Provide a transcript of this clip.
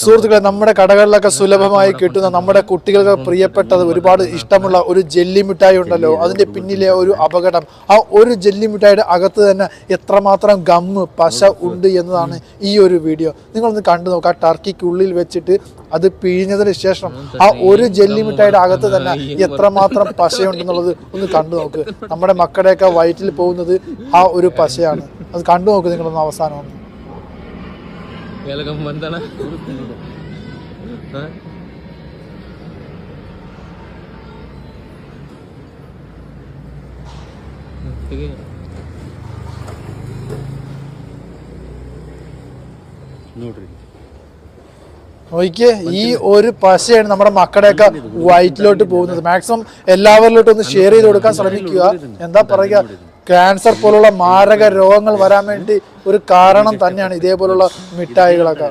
സുഹൃത്തുക്കളെ നമ്മുടെ കടകളിലൊക്കെ സുലഭമായി കിട്ടുന്ന നമ്മുടെ കുട്ടികൾക്ക് പ്രിയപ്പെട്ടത് ഒരുപാട് ഇഷ്ടമുള്ള ഒരു ജെല്ലി മിഠായി ഉണ്ടല്ലോ. അതിന്റെ പിന്നിലെ ഒരു അപകടം. ആ ഒരു ജെല്ലി മിഠായിയുടെ അകത്ത് തന്നെ എത്രമാത്രം ഗമ്മ് പശ ഉണ്ട് എന്നതാണ് ഈ ഒരു വീഡിയോ. നിങ്ങളൊന്ന് കണ്ടു നോക്കുക ടർക്കിക്കുള്ളിൽ വെച്ചിട്ട് അത് പിഴിഞ്ഞതിന് ശേഷം ആ ഒരു ജെല്ലി മിഠായിയുടെ അകത്ത് തന്നെ എത്രമാത്രം പശയുണ്ടെന്നുള്ളത് ഒന്ന് കണ്ടു നോക്ക്. നമ്മുടെ മക്കളുടെയൊക്കെ വയറ്റിൽ പോകുന്നത് ആ ഒരു പശയാണ്. അത് കണ്ടു നോക്ക് നിങ്ങളൊന്ന് അവസാനം കേലകം വന്ദന ഓക്കെ ഈ ഒരു പശയാണ് നമ്മുടെ മക്കളെയൊക്കെ വയറ്റിലോട്ട് പോകുന്നത് മാക്സിമം എല്ലാവരിലോട്ടും ഒന്ന് ഷെയർ ചെയ്ത് കൊടുക്കാൻ ശ്രമിക്കുക എന്താ പറയുക ക്യാൻസർ പോലുള്ള മാരക രോഗങ്ങൾ വരാൻ വേണ്ടി ഒരു കാരണം തന്നെയാണ് ഇതേപോലുള്ള മിഠായികളൊക്കെ.